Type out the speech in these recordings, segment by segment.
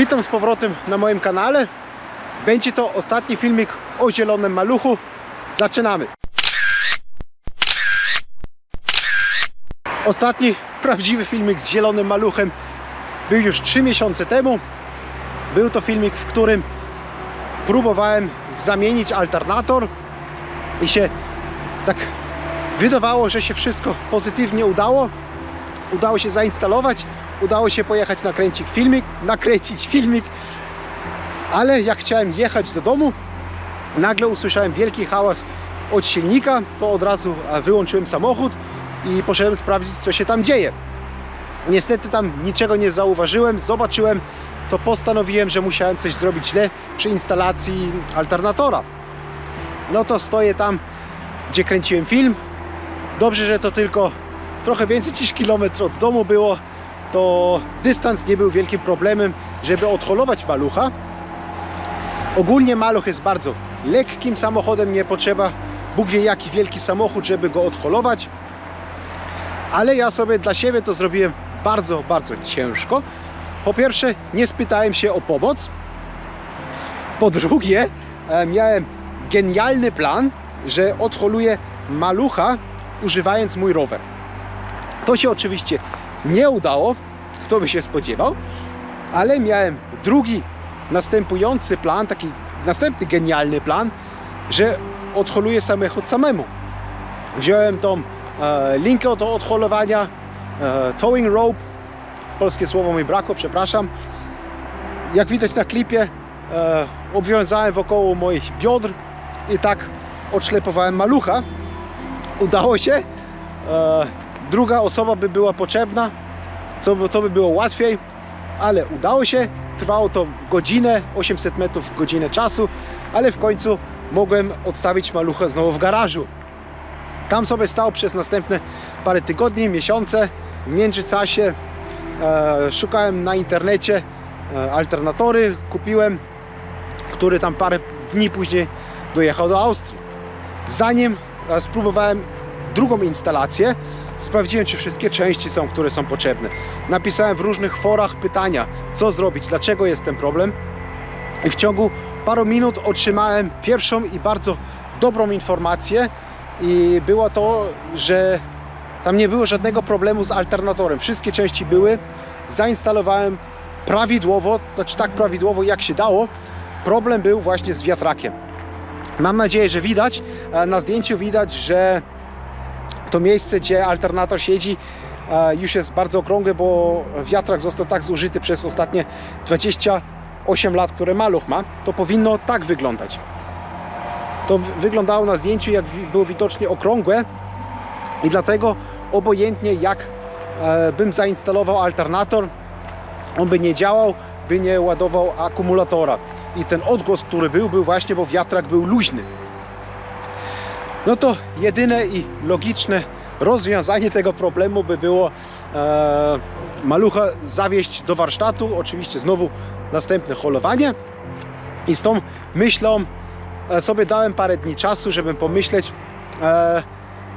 Witam z powrotem na moim kanale. Będzie to ostatni filmik o zielonym maluchu. Zaczynamy. Ostatni prawdziwy filmik z zielonym maluchem był już 3 miesiące temu. Był to filmik, w którym próbowałem zamienić alternator i się tak wydawało, że się wszystko pozytywnie udało. Udało się zainstalować, udało się pojechać nakręcić filmik, nakręcić filmik, ale jak chciałem jechać do domu, nagle usłyszałem wielki hałas od silnika, to od razu e, wyłączyłem samochód i poszedłem sprawdzić, co się tam dzieje. Niestety tam niczego nie zauważyłem, zobaczyłem, to postanowiłem, że musiałem coś zrobić źle przy instalacji alternatora. No to stoję tam, gdzie kręciłem film. Dobrze, że to tylko trochę więcej niż kilometr od domu było, to dystans nie był wielkim problemem, żeby odholować malucha. Ogólnie maluch jest bardzo lekkim samochodem, nie potrzeba Bóg wie jaki wielki samochód, żeby go odholować. Ale ja sobie dla siebie to zrobiłem bardzo, bardzo ciężko. Po pierwsze, nie spytałem się o pomoc. Po drugie, e, miałem genialny plan, że odholuję malucha używając mój rower. To się oczywiście nie udało, kto by się spodziewał, ale miałem drugi, następujący plan, taki następny genialny plan, że odholuję samochód samemu. Wziąłem tą e, linkę do odholowania, e, towing rope, polskie słowo mi brakło, przepraszam. Jak widać na klipie, e, obwiązałem wokoło moich biodr i tak odszlepowałem malucha. Udało się. E, druga osoba by była potrzebna, co to by było łatwiej, ale udało się. Trwało to godzinę, 800 metrów godzinę czasu, ale w końcu mogłem odstawić malucha znowu w garażu. Tam sobie stał przez następne parę tygodni, miesiące. W międzyczasie e, szukałem na internecie e, alternatory, kupiłem, który tam parę dni później dojechał do Austrii. Zanim e, spróbowałem drugą instalację, sprawdziłem, czy wszystkie części są, które są potrzebne. Napisałem w różnych forach pytania, co zrobić, dlaczego jest ten problem. I w ciągu paru minut otrzymałem pierwszą i bardzo dobrą informację. I było to, że tam nie było żadnego problemu z alternatorem. Wszystkie części były. Zainstalowałem prawidłowo, znaczy tak prawidłowo jak się dało. Problem był właśnie z wiatrakiem. Mam nadzieję, że widać. Na zdjęciu widać, że to miejsce, gdzie alternator siedzi, już jest bardzo okrągłe, bo wiatrak został tak zużyty przez ostatnie 28 lat, które maluch ma. To powinno tak wyglądać. To wy- wyglądało na zdjęciu, jak było widocznie okrągłe i dlatego obojętnie jak e, bym zainstalował alternator, on by nie działał, by nie ładował akumulatora. I ten odgłos, który był, był właśnie, bo wiatrak był luźny. No to jedyne i logiczne rozwiązanie tego problemu by było e, malucha zawieźć do warsztatu. Oczywiście znowu następne holowanie. I z tą myślą e, sobie dałem parę dni czasu, żeby pomyśleć, e,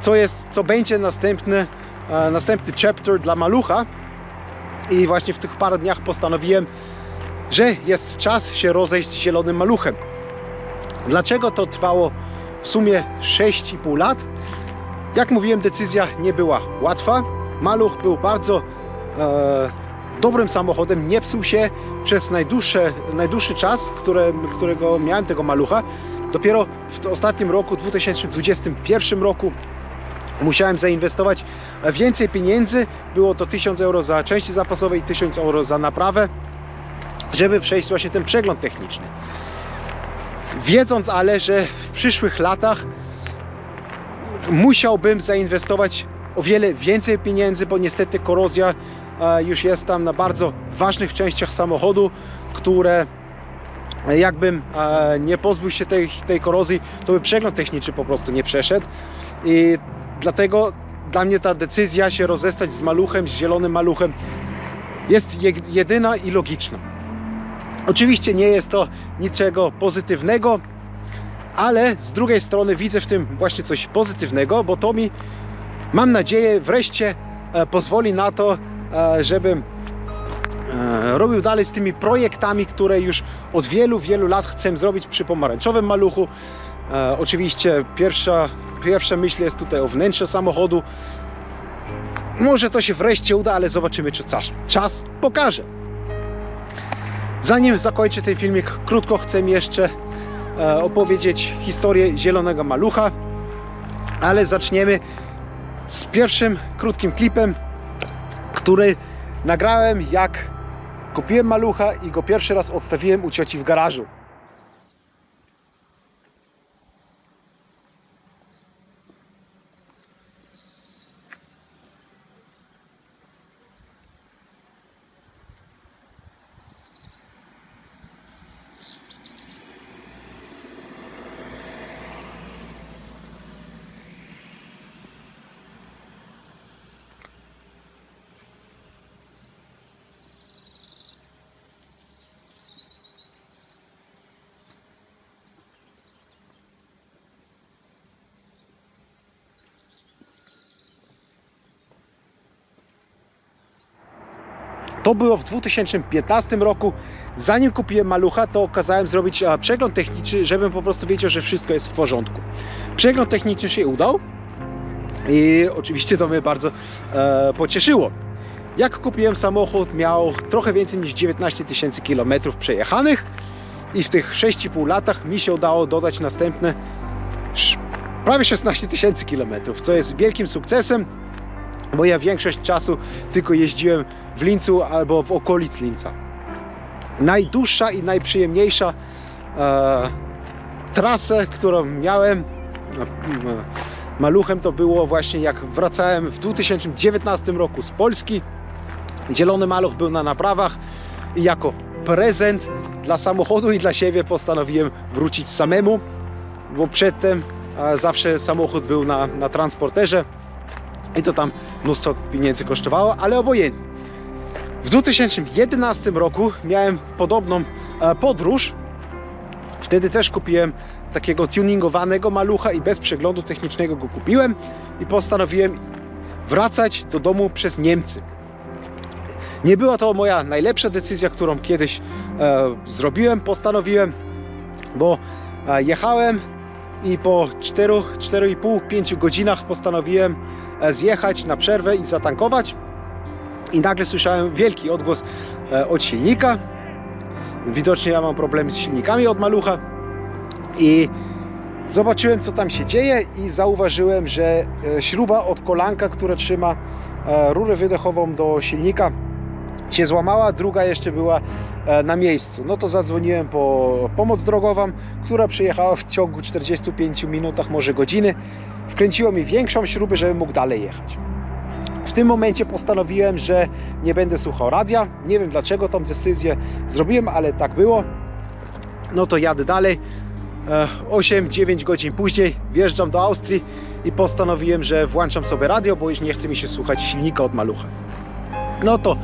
co jest, co będzie następny, e, następny chapter dla malucha. I właśnie w tych paru dniach postanowiłem, że jest czas się rozejść z zielonym maluchem. Dlaczego to trwało w sumie 6,5 lat? Jak mówiłem, decyzja nie była łatwa. Maluch był bardzo e, dobrym samochodem, nie psuł się przez najdłuższe, najdłuższy czas, które, którego miałem tego malucha. Dopiero w ostatnim roku, 2021 roku, musiałem zainwestować więcej pieniędzy. Było to 1000 euro za części zapasowe i 1000 euro za naprawę, żeby przejść właśnie ten przegląd techniczny. Wiedząc ale, że w przyszłych latach musiałbym zainwestować o wiele więcej pieniędzy, bo niestety korozja e, już jest tam na bardzo ważnych częściach samochodu, które e, jakbym e, nie pozbył się tej, tej korozji, to by przegląd techniczny po prostu nie przeszedł. I dlatego dla mnie ta decyzja się rozestać z maluchem, z zielonym maluchem jest je- jedyna i logiczna. Oczywiście nie jest to niczego pozytywnego, ale z drugiej strony widzę w tym właśnie coś pozytywnego, bo to mi, mam nadzieję, wreszcie e, pozwoli na to, e, żebym e, robił dalej z tymi projektami, które już od wielu, wielu lat chcę zrobić przy pomarańczowym maluchu. Oczywiście pierwsza, pierwsza myśl jest tutaj o wnętrze samochodu. Może to się wreszcie uda, ale zobaczymy, czy czas, czas pokaże. Zanim zakończę ten filmik, krótko chcę jeszcze e, opowiedzieć historię zielonego malucha, ale zaczniemy z pierwszym krótkim klipem, który nagrałem jak kupiłem malucha i go pierwszy raz odstawiłem u cioci w garażu. To było w 2015 roku. Zanim kupiłem malucha, to kazałem zrobić przegląd techniczny, żebym po prostu wiedział, że wszystko jest w porządku. Przegląd techniczny się udał i oczywiście to mnie bardzo e, pocieszyło. Jak kupiłem samochód, miał trochę więcej niż 19 tysięcy kilometrów przejechanych i w tych 6,5 latach mi się udało dodać następne prawie 16 tysięcy kilometrów, co jest wielkim sukcesem, bo ja większość czasu tylko jeździłem w Lincu albo w okolic Linca. Najdłuższa i najprzyjemniejsza e, trasę, którą miałem e, maluchem, to było właśnie jak wracałem w 2019 roku z Polski. Zielony maluch był na naprawach i jako prezent dla samochodu i dla siebie postanowiłem wrócić samemu, bo przedtem e, zawsze samochód był na, na transporterze i to tam mnóstwo pieniędzy kosztowało, ale obojętnie. W 2011 roku miałem podobną e, podróż. Wtedy też kupiłem takiego tuningowanego malucha i bez przeglądu technicznego go kupiłem i postanowiłem wracać do domu przez Niemcy. Nie była to moja najlepsza decyzja, którą kiedyś e, zrobiłem, postanowiłem, bo e, jechałem i po 4-4,5-5 godzinach postanowiłem zjechać na przerwę i zatankować i nagle słyszałem wielki odgłos e, od silnika. Widocznie ja mam problemy z silnikami od malucha i zobaczyłem co tam się dzieje i zauważyłem, że e, śruba od kolanka, która trzyma e, rurę wydechową do silnika się złamała, druga jeszcze była e, na miejscu. No to zadzwoniłem po pomoc drogową, która przyjechała w ciągu 45 minutach, może godziny. Wkręciło mi większą śrubę, żebym mógł dalej jechać. W tym momencie postanowiłem, że nie będę słuchał radia. Nie wiem dlaczego tą decyzję zrobiłem, ale tak było. No to jadę dalej. 8-9 godzin później wjeżdżam do Austrii i postanowiłem, że włączam sobie radio, bo już nie chce mi się słuchać silnika od malucha. No to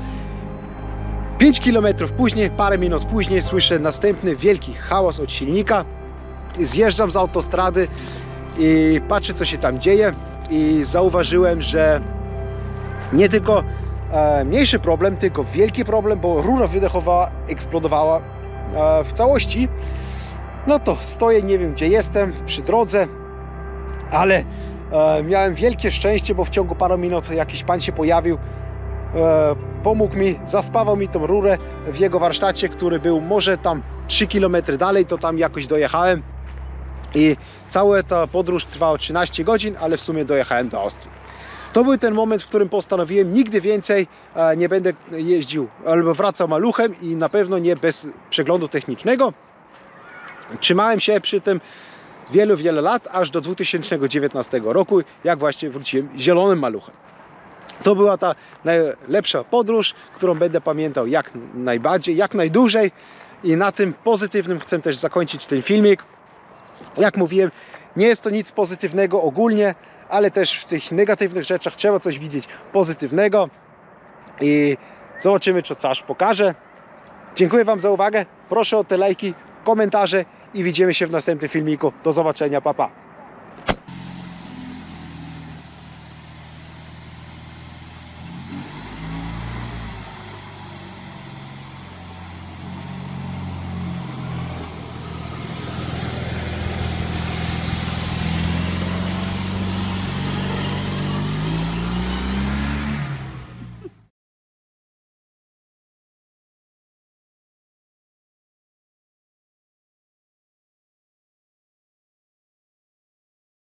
5 km później, parę minut później słyszę następny wielki hałas od silnika. Zjeżdżam z autostrady i patrzę co się tam dzieje i zauważyłem, że nie tylko e, mniejszy problem, tylko wielki problem, bo rura wydechowa eksplodowała e, w całości. No to stoję, nie wiem gdzie jestem, przy drodze, ale e, miałem wielkie szczęście, bo w ciągu paru minut jakiś pan się pojawił, pomógł mi, zaspawał mi tą rurę w jego warsztacie, który był może tam 3 km dalej, to tam jakoś dojechałem i cała ta podróż trwała 13 godzin, ale w sumie dojechałem do Austrii. To był ten moment, w którym postanowiłem nigdy więcej e, nie będę jeździł albo wracał maluchem i na pewno nie bez przeglądu technicznego. Trzymałem się przy tym wielu, wiele lat, aż do 2019 roku, jak właśnie wróciłem zielonym maluchem. To była ta najlepsza podróż, którą będę pamiętał jak najbardziej, jak najdłużej i na tym pozytywnym chcę też zakończyć ten filmik. Jak mówiłem, nie jest to nic pozytywnego ogólnie, ale też w tych negatywnych rzeczach trzeba coś widzieć pozytywnego i zobaczymy, co casz pokaże. Dziękuję Wam za uwagę. Proszę o te lajki, komentarze i widzimy się w następnym filmiku. Do zobaczenia, papa. Pa.